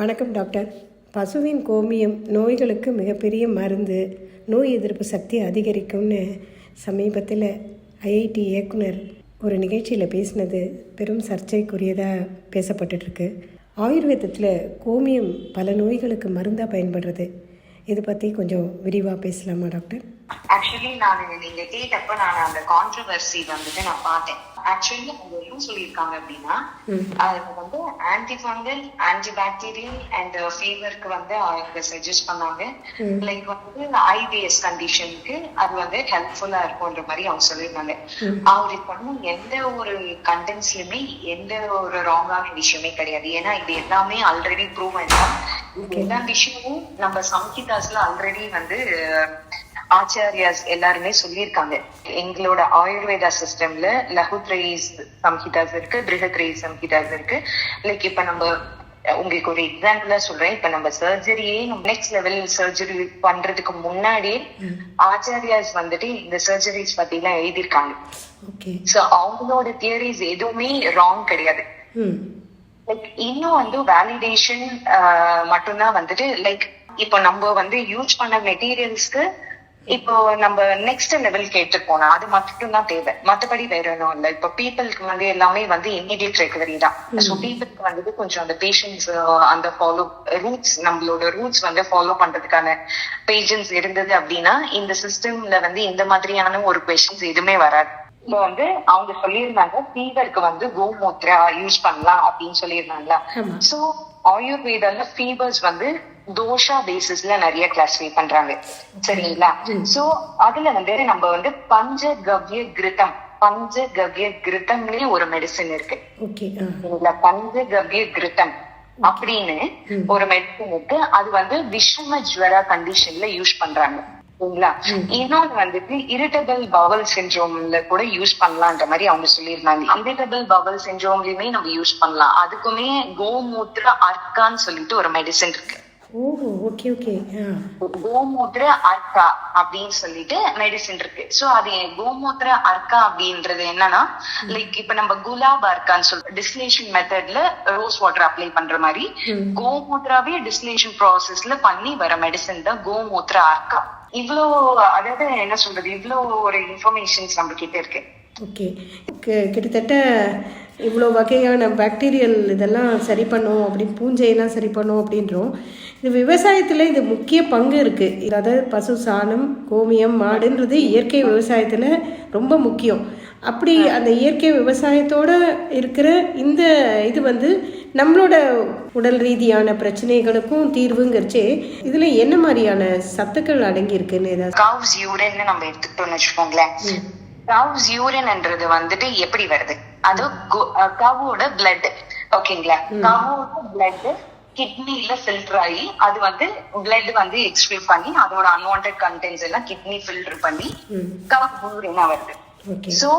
வணக்கம் டாக்டர். பசுவின் கோமியம் நோய்களுக்கு மிகப்பெரிய மருந்து. நோய் எதிர்ப்பு சக்தி அதிகரிக்கும்னு சமீபத்தில் ஐஐடி இயக்குனர் ஒரு நிகழ்ச்சியில் பேசினது பெரும் சர்ச்சைக்குரியதாக பேசப்பட்டுருக்கு ஆயுர்வேதத்தில் கோமியம் பல நோய்களுக்கு மருந்தாக பயன்படுறது. இதை பற்றி கொஞ்சம் விரிவாக பேசலாமா டாக்டர்? ஆக்சுவலி நான் நீங்கள் கேட்டப்போ நான் அந்த கான்ட்ரவர்சி வந்துட்டு நான் பார்த்தேன். ஆக்சுவலி அவங்க என்ன சொல்லியிருக்காங்க அப்படின்னா வந்து anti fungal anti bacterial and ஃபீவருக்கு வந்து அவங்க சஜஸ்ட் பண்ணாங்க. லைக் வந்து ஐபிஎஸ் கண்டிஷனுக்கு அது வந்து ஹெல்ப்ஃபுல்லா இருக்கும்ன்ற மாதிரி அவங்க சொல்லியிருந்தாங்க. அவருக்கு வந்து எந்த ஒரு கண்டென்ட்ஸ்லயுமே எந்த ஒரு ராங்கான விஷயமே கிடையாது. ஏன்னா இது எல்லாமே ஆல்ரெடி ப்ரூவ் தான். இது எல்லா விஷயமும் நம்ம சம்ஹிதாஸ்ல ஆல்ரெடி வந்து ஆச்சாரியாஸ் எல்லாருமே சொல்லியிருக்காங்க. எங்களோட ஆயுர்வேதா சிஸ்டம்ல லகுத்ரேஸ் சம்ஹிதாஸ் இருக்கு பிருகத்ரேஸ் சம்ஹிதாஸ் இருக்கு. லைக் இப்ப நம்ம உங்களுக்கு ஒரு எக்ஸாம்பிளா சொல்றேன். இப்ப நம்ம சர்ஜரியே நெக்ஸ்ட் லெவல் சர்ஜரி பண்றதுக்கு முன்னாடியே ஆச்சாரியாஸ் வந்துட்டு இந்த சர்ஜரிஸ் பத்தி எல்லாம் எழுதியிருக்காங்க சோ அவங்களோட தியரிஸ் எதுவுமே ராங் கிடையாது. லைக் இன்னும் வந்து வேலிடேஷன் மட்டும்தான் வந்துட்டு லைக் இப்போ நம்ம வந்து யூஸ் பண்ண மெட்டீரியல்ஸ்க்கு இப்போ நம்ம நெக்ஸ்ட் லெவல் கேட்டு போனா அது மட்டும் தான் தேவை. மத்தபடி வேற ஒன்றும் இல்லை. இப்போ பீப்புளுக்கு வந்து எல்லாமே வந்து இம்மிடியட் ரெக்கவரி தான். ஸோ பீப்புளுக்கு வந்துட்டு கொஞ்சம் அந்த பேஷன்ஸ் அந்த ஃபாலோ ரூட்ஸ் நம்மளோட ரூட்ஸ் வந்து ஃபாலோ பண்றதுக்கான பேஷன்ஸ் இருந்தது அப்படின்னா இந்த சிஸ்டம்ல வந்து இந்த மாதிரியான ஒரு கொஸ்டின்ஸ் எதுவுமே வராது. இப்போ வந்து அவங்க சொல்லியிருந்தாங்க ஃபீவருக்கு வந்து கோமூத்ரா யூஸ் பண்ணலாம் அப்படின்னு சொல்லியிருந்தாங்களா. சோ ஆயுர்வேதால ஃபீவர்ஸ் வந்து தோஷா பேசிஸ்ல நிறைய கிளாஸிஃபை பண்றாங்க. சரிங்களா? சோ அதுல வந்து நம்ம வந்து பஞ்சகவ்ய கிருத்தம் பஞ்சகவ்ய கிருத்தம்னே ஒரு மெடிசன் இருக்கு. சரிங்களா? பஞ்சகவ்ய கிருத்தம் அப்படின்னு ஒரு மெடிசன் இருக்கு. அது வந்து விஷம ஜுவரா கண்டிஷன்ல யூஸ் பண்றாங்க. சரிங்களா? இன்னொன்னு வந்துட்டு இரிட்டபிள் பவல் சிண்ட்ரோம்ல கூட யூஸ் பண்ணலான்ற மாதிரி அவங்க சொல்லியிருந்தாங்க. இரிட்டபிள் பவல் சிண்ட்ரோம்லயுமே நம்ம யூஸ் பண்ணலாம். அதுக்குமே கோமூத்திர அர்க்கான்னு சொல்லிட்டு ஒரு மெடிசன் இருக்கு. ஓகே ஓகே கோமூத்திர அர்க்கா அப்படின்னு சொல்லிட்டு மெடிசின் இருக்கு. சோ அது கோமூத்திர அர்க்கா அப்படின்றது என்னன்னா லைக் இப்ப நம்ம குலாப் அர்க்கான்னு சொல்றோம் டிஸ்லேஷன் மெத்தட்ல ரோஸ் வாட்டர் அப்ளை பண்ற மாதிரி கோமூத்ராவே டிஸ்லேஷன் ப்ராசஸ்ல பண்ணி வர மெடிசின் தான் கோமூத்திர அர்க்கா. இவ்ளோ அதாவது என்ன சொல்றது இவ்ளோ ஒரு இன்ஃபர்மேஷன்ஸ் நம்ம கிட்ட இருக்கு. ஓகே. கிட்டத்தட்ட இவ்வளோ வகையான பாக்டீரியல் இதெல்லாம் சரி பண்ணும் அப்படி பூஞ்சையெல்லாம் சரி பண்ணும் அப்படின்றோம். இது விவசாயத்தில் இது முக்கிய பங்கு இருக்குது அதாவது பசு சாணம் கோமியம் மாடுன்றது இயற்கை விவசாயத்தில் ரொம்ப முக்கியம். அப்படி அந்த இயற்கை விவசாயத்தோட இருக்கிற இந்த இது வந்து நம்மளோட உடல் ரீதியான பிரச்சனைகளுக்கும் தீர்வுங்கிறச்சே இதில் என்ன மாதிரியான சத்துக்கள் அடங்கி இருக்குன்னு ஏதாவது கவுஸ் நம்ம எடுத்துக்கிட்டோம்னு வச்சுக்கோங்களேன். கவுஸ் யூரின்ன்றது வந்துட்டு எப்படி வருது? அது கவோட பிளட் ஓகேங்களா? கவோட பிளட் கிட்னில ஃபில்டர் ஆகி அது வந்து பிளட் வந்து எக்ஸ்பிரஸ் பண்ணி அதோட அன்வான்ட் கண்டென்ட்ஸ் எல்லாம் கிட்னி ஃபில்டர் பண்ணி கவு யூரினா வருது. ஓகே. சோ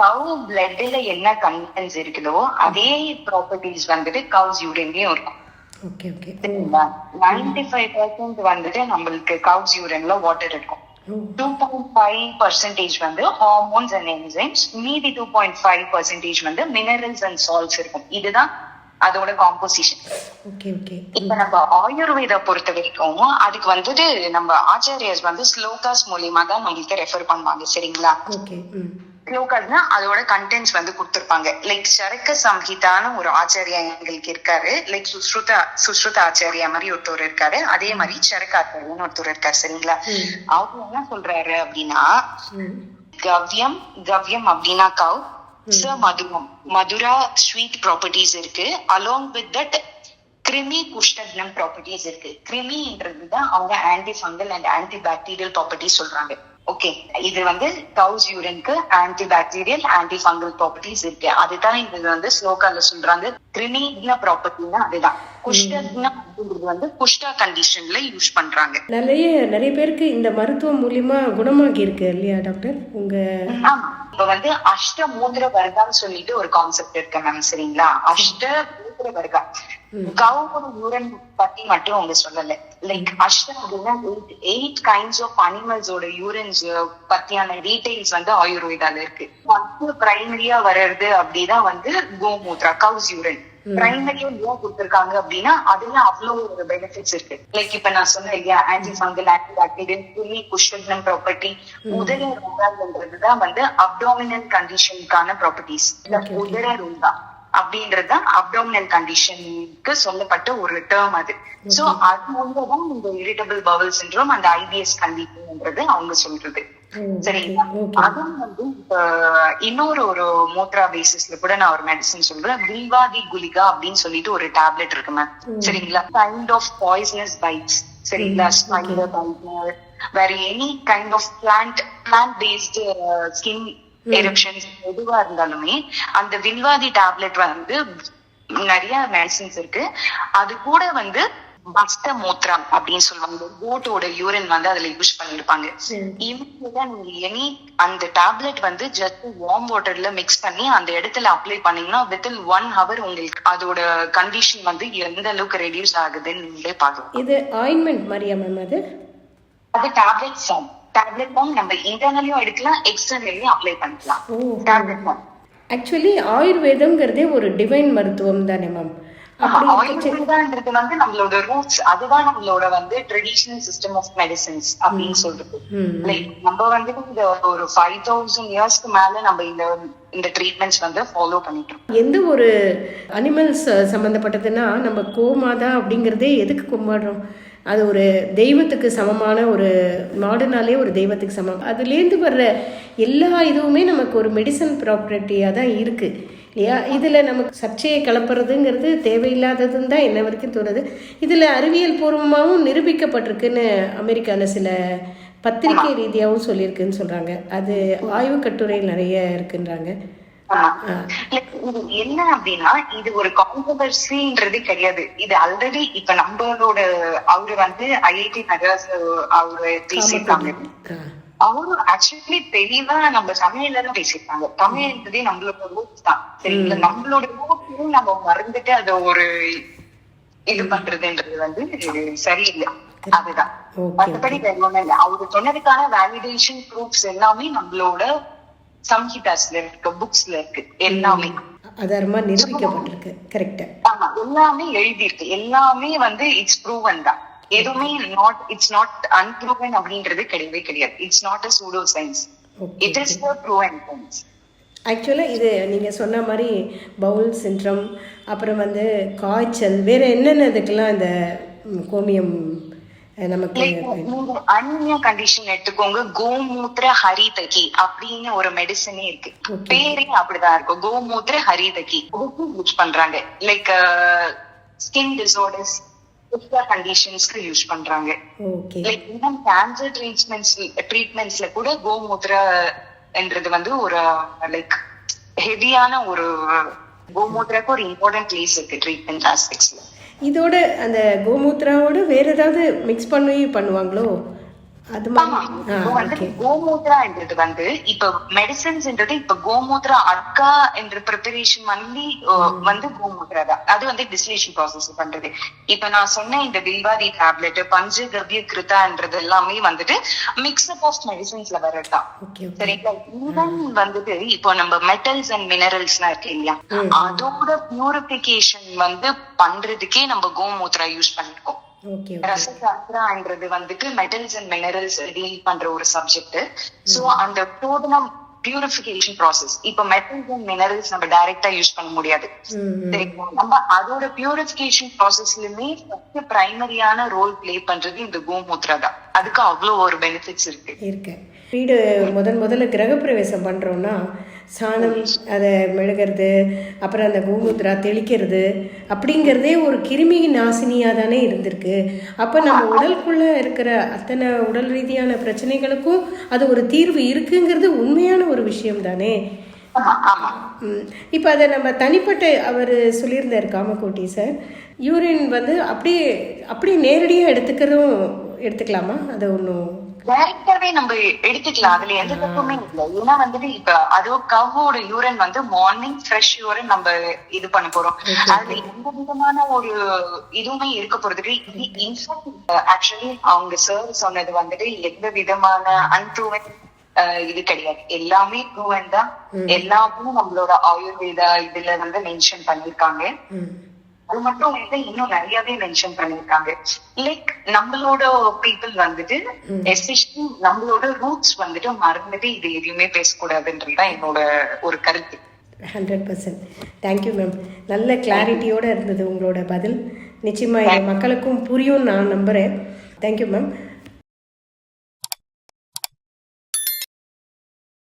கவு பிளட்ல என்ன கண்டென்ட்ஸ் இருக்குதோ அதே ப்ராப்பர்ட்டிஸ் வந்துட்டு கவுஸ் யூரின்லயும் இருக்கும். Okay okay. சரிங்களா? நைன்டி ஃபைவ் பர்சன்ட் வந்துட்டு நம்மளுக்கு கவுஸ் யூரின்ல வாட்டர் இருக்கும். டூ பாயிண்ட் ஃபைவ் பர்சன்டேஜ் வந்து ஹார்மோன்ஸ் அண்ட் என்சைம்ஸ் மீதி டூ பாயிண்ட் ஃபைவ் பர்சன்டேஜ் வந்து மினரல்ஸ் அண்ட் சால்ட்ஸ் இருக்கும். இதுதான் அதோட காம்போசிஷன் ஓகே ஓகே இப்ப நம்ம ஆயுர்வேதா பொறுத்த வரைக்கும் அதுக்கு வந்துட்டு நம்ம ஆச்சாரியர்ஸ் வந்து ஸ்லோகாஸ் மூலியமா தான் நம்மளுக்கு ரெஃபர் பண்ணுவாங்க சரிங்களா? ஸ்லோகாஸ்னா அதோட கண்டென்ட்ஸ் வந்து கொடுத்திருப்பாங்க. லைக் சரக்க சம்ஹிதான்னு ஒரு ஆச்சாரியா எங்களுக்கு இருக்காரு. லைக் சுஸ்ருதா சுஸ்ருத ஆச்சாரியா மாதிரி ஒருத்தர் இருக்காரு. அதே மாதிரி சரக்க ஆச்சாரியான்னு ஒருத்தர் இருக்காரு சரிங்களா? அவர் என்ன சொல்றாரு அப்படின்னா கவ்யம் கவ்யம் அப்படின்னா கவ் ச மதுரம் மதுரா ஸ்வீட் ப்ராப்பர்ட்டிஸ் இருக்கு. அலாங் வித் தட் கிருமி குஷ்டக்னம் ப்ராப்பர்ட்டிஸ் இருக்கு. கிருமின்றது தான் அவங்க anti fungal and anti bacterial properties சொல்றாங்க. ஓகே இது வந்து cow's யூரின்க்கு anti bacterial anti fungal properties இருக்கு. அதுதான் இது வந்து ஸ்லோகால சொல்றாங்க. கிருமிக்ன ப்ராப்பர்ட்டினா அதுதான். அப்படின்றது வந்து குஷ்டா கண்டிஷன்ல யூஸ் பண்றாங்க. நிறைய நிறைய பேருக்கு இந்த மருத்துவம் மூலியமா குணமாகி இருக்கு இல்லையா டாக்டர் உங்க. இப்ப வந்து அஷ்ட மூத்திர வர்க்கான்னு சொல்லிட்டு ஒரு கான்செப்ட் இருக்கு மேம் சரிங்களா? அஷ்ட மூத்திர வர்க்கா கவுவோட யூரன் பத்தி மட்டும் அவங்க சொல்லல. லைக் அஷ்ட அப்படின்னா எயிட் கைண்ட்ஸ் ஆஃப் அனிமல்ஸோட யூரன்ஸ் பத்தியான டீடைல்ஸ் வந்து ஆயுர்வேதால இருக்கு. பிரைமரியா வர்றது அப்படிதான் வந்து கோமூத்ரா கவுஸ் யூரன் பிரைமரியா ஏன் கொடுத்திருக்காங்க அப்படின்னா அதுல அவ்வளவு ஒரு பெனிஃபிட்ஸ் இருக்கு. லைக் இப்ப நான் சொன்னேன் இல்லையா ஆன்டி ஃபங்கல் ஆன்டி பாக்டீரியல் துணி குஷன் ப்ராப்பர்ட்டி உதர ரோகான்றதுதான் வந்து அப்டாமினல் கண்டிஷனுக்கான ப்ராப்பர்ட்டிஸ் உதர ரோகா. அப்படின்றது அப்டாமினல் கண்டிஷனுக்கு சொல்லப்பட்ட ஒரு டேர்ம் அது. சோ அது மூலதான் இந்த இரிட்டபிள் பவல் சிண்ட்ரோம் அந்த ஐபிஎஸ் கண்டிஷன்ன்றது அவங்க சொல்றது. சரிங்களா? அதுவும் வந்து இன்னொரு ஒரு மோத்ரா பேசிஸ்ல கூட நான் ஒரு மெடிசன் சொல்றேன். வில்வாதி குலிகா அப்படின்னு சொல்லிட்டு ஒரு டேப்லெட் இருக்கு மேம் சரிங்களா? கைண்ட் ஆஃப் பாய்சனஸ் பைட்ஸ் சரிங்களா? ஸ்பைடர் பைட் வேற any kind of plant plant based skin eruptions எதுவா இருந்தாலுமே அந்த வில்வாதி டேப்லெட் வந்து நிறைய மெடிசின்ஸ் இருக்கு. அது கூட வந்து பஸ்ட மூத்திரம் அப்படின்னு சொல்லுவாங்க. கோட்டோட யூரின் வந்து அதுல யூஸ் பண்ணிருப்பாங்க. இவங்க நீங்க எனி அந்த டேப்லெட் வந்து ஜஸ்ட் வார்ம் வாட்டர்ல மிக்ஸ் பண்ணி அந்த இடத்துல அப்ளை பண்ணீங்கன்னா வித்தின் ஒன் ஹவர் உங்களுக்கு அதோட கண்டிஷன் வந்து எந்த அளவுக்கு ரெடியூஸ் ஆகுதுன்னு நீங்களே பார்க்கலாம். இது ஆயின்மெண்ட் மாதிரியா மேம் அது? அது டேப்லெட் ஃபார்ம் டேப்லெட் ஃபார்ம் நம்ம இன்டர்னலியும் எடுக்கலாம் எக்ஸ்டர்னலியும் அப்ளை பண்ணிக்கலாம். டேப்லெட் ஃபார்ம் ஆக்சுவலி ஆயுர்வேதம்ங்கிறதே ஒரு டிவைன் மருத்துவம் தானே மேம் ஆயுர்வேதான்றது வந்து நம்மளோட ரூட்ஸ் அதுதான் நம்மளோட வந்து ட்ரெடிஷனல் சிஸ்டம் ஆஃப் மெடிசின்ஸ் அப்படின்னு சொல்றது. லைக் நம்ம வந்து இந்த ஒரு ஃபைவ் தௌசண்ட் இயர்ஸ்க்கு மேல நம்ம இந்த இந்த ட்ரீட்மெண்ட்ஸ் வந்து ஃபாலோ பண்ணிட்டு எந்த ஒரு அனிமல்ஸ் சம்மந்தப்பட்டதுன்னா நம்ம கோமாதா அப்படிங்கிறதே எதுக்கு கும்பிடுறோம்? அது ஒரு தெய்வத்துக்கு சமமான ஒரு மாடுனாலே ஒரு தெய்வத்துக்கு சமம். அதுலேருந்து வர்ற எல்லா இதுவுமே நமக்கு ஒரு மெடிசன் ப்ராப்பர்ட்டியாக தான் இருக்குது இல்லையா? இதில் நமக்கு சர்ச்சையை கலப்புறதுங்கிறது தேவையில்லாததுன்னு தான் என்ன வரைக்கும் தோணுது. இதில் அறிவியல் பூர்வமாகவும் நிரூபிக்கப்பட்டிருக்குன்னு அமெரிக்காவில் சில பத்திரிகை ரீதியாகவும் சொல்லியிருக்குன்னு சொல்கிறாங்க அது ஆய்வு கட்டுரைகள் நிறைய இருக்குன்றாங்க. என்ன அப்படின்னா இது ஒரு கான்ட்ரவர்சின்றது கிடையாது. இது ஆல்ரெடி இப்ப நம்மளோட அவரு வந்து ஐஐடி மெட்ராஸ் அவரு பேசியிருக்காங்க. ஆ. அவரு ஆக்சுவலி தெளிவா நம்ம தமிழ்ல தான் பேசியிருக்காங்க. தமிழ்ன்றதே நம்மளோட ரூட் தான். சரிங்களா நம்மளோட ரூட்டையும் நம்ம மறந்துட்டு அதை ஒரு இது பண்றதுன்றது வந்து சரியில்லை. அதுதான். மற்றபடி வேற ஒண்ணும் இல்லை. அவரு சொன்னதுக்கான வேலிடேஷன் ப்ரூஃப்ஸ் எல்லாமே நம்மளோட சம்ஹிதாஸ்ல இருக்கு புக்ஸ்ல இருக்கு. எல்லாமே. ஆதாரமா நிரூபிக்கப்பட்டிருக்கு. கரெக்டா ஆமா. எல்லாமே எழுதியிருக்கு. எல்லாமே வந்து இட்ஸ் ப்ரூவன் தான். எதுவுமே நாட் இட்ஸ் நாட் அன்ப்ரூவன் அப்படின்றது கிடையவே கிடையாது. It's not a pseudo science it is proven science ஆக்சுவலாக இது நீங்கள் சொன்ன மாதிரி பவுல் சின்ட்ரம் அப்புறம் வந்து காய்ச்சல் வேற என்னென்ன இதுக்கெல்லாம் இந்த கோமியம் நமக்கு அந்நிய கண்டிஷன் எடுத்துக்கோங்க. கோமூத்திர ஹரிதகி அப்படின்னு ஒரு மெடிசனே இருக்கு. பேரே அப்படிதான் இருக்கும். கோமூத்திர ஹரிதகி. யூஸ் பண்றாங்க. லைக் ஸ்கின் டிசார்டர்ஸ் கண்டிஷன்ஸ்க்கு யூஸ் பண்றாங்க. லைக் ஈவன் கேன்சர் ட்ரீட்மெண்ட்ஸ் ட்ரீட்மெண்ட்ஸ்ல கூட கோமூத்திர என்றது வந்து ஒரு லைக் ஹெவியான ஒரு கோமூத்திரக்கு ஒரு இம்பார்ட்டன்ட் பிளேஸ் இருக்கு ட்ரீட்மெண்ட் ஆஸ்பெக்ட்ஸ்ல இதோட அந்த கோமூத்ராவோட வேற ஏதாவது மிக்ஸ் பண்ணி பண்ணுவாங்களோ? கோமூத்ரான்றது வந்து இப்ப மெடிசன்ஸ்ன்றது இப்ப கோமூத்ரா அட்கா என்ற ப்ரிப்பரேஷன் வந்து வந்து கோமூத்ரா தான். அது வந்து டிஸ்லேஷன் ப்ராசஸ் பண்றது. இப்ப நான் சொன்ன இந்த வில்வாதி டேப்லெட் பஞ்ச கவ்ய கிருதான்றது எல்லாமே வந்துட்டு மிக்ஸ்அப் ஆஃப் மெடிசன்ஸ்ல ஓகே ஓகே சரிங்களா? ஈவன் வந்துட்டு இப்போ நம்ம மெட்டல்ஸ் அண்ட் மினரல்ஸ்லாம் இருக்கு இல்லையா? அதோட பியூரிபிகேஷன் வந்து பண்றதுக்கே நம்ம கோமூத்ரா யூஸ் பண்ணிருக்கோம். ஓகே ஓகே ரசசாஸ்திரான்றது வந்துட்டு மெட்டல்ஸ் அண்ட் மினரல்ஸ் டீல் பண்ற ஒரு சப்ஜெக்ட் சோ அந்த டோட்டலம் பியூரிஃபிகேஷன் ப்ராசஸ் இப்ப மெட்டல்ஸ் அண்ட் மினரல்ஸ் நம்ம டைரக்டா யூஸ் பண்ண முடியாது? நம்ம அதோட பியூரிஃபிகேஷன் ப்ராசஸ்லயுமே ஃபர்ஸ்ட் பிரைமரியான ரோல் ப்ளே பண்றது இந்த கோமூத்ரா தான். அதுக்கு அவ்வளவு ஒரு பெனிஃபிட்ஸ் இருக்கு. இருக்கு. வீடு முதன் முதல்ல கிரகப்பிரவேசம் பண்ணுறோன்னா சாணம் அதை மெழுகிறது அப்புறம் அந்த கோமுத்ரா தெளிக்கிறது அப்படிங்கிறதே ஒரு கிருமி நாசினியாக தானே இருந்திருக்கு. அப்போ நம்ம உடலுக்குள்ளே இருக்கிற அத்தனை உடல் ரீதியான பிரச்சனைகளுக்கும் அது ஒரு தீர்வு இருக்குங்கிறது உண்மையான ஒரு விஷயம் தானே. இப்போ அதை நம்ம தனிப்பட்ட அவர் சொல்லியிருந்தார் காமக்கோட்டி சார். யூரின் வந்து அப்படியே அப்படியே நேரடியாக எடுத்துக்கிறதும் எடுத்துக்கலாமா? அதை ஒன்றும் டைரக்டாவே நம்ம எடுத்துக்கலாம். அதுல எந்த தப்புமே இல்ல. ஏன்னா வந்துட்டு இப்ப அதோ கவோட யூரன் வந்து மார்னிங் ஃப்ரெஷ் யூரன் நம்ம இது பண்ண போறோம். அதுல எந்த விதமான ஒரு இதுவுமே இருக்க போறதுக்கு இன்ஃபேக்ட் ஆக்சுவலி அவங்க சார் சொன்னது வந்துட்டு எந்த விதமான அன்ப்ரூவன் அஹ், இது கிடையாது. எல்லாமே ப்ரூவன் தான். எல்லாமே நம்மளோட ஆயுர்வேதா இதுல வந்து மென்ஷன் பண்ணிருக்காங்க. அது மட்டும் இல்ல இன்னும் நிறையவே மென்ஷன் பண்ணிருக்காங்க லைக் நம்மளோட பீப்புள் வந்துட்டு எஸ்பெஷலி நம்மளோட ரூட்ஸ் வந்துட்டு மறந்துட்டு இது எதையுமே பேசக்கூடாதுன்றதுதான் என்னோட ஒரு கருத்து. ஹண்ட்ரட் பர்சன்ட் தேங்க்யூ மேம் நல்ல கிளாரிட்டியோடு இருந்தது உங்களோட பதில். நிச்சயமாக மக்களுக்கும் புரியும் நான் நம்புகிறேன் தேங்க்யூ மேம்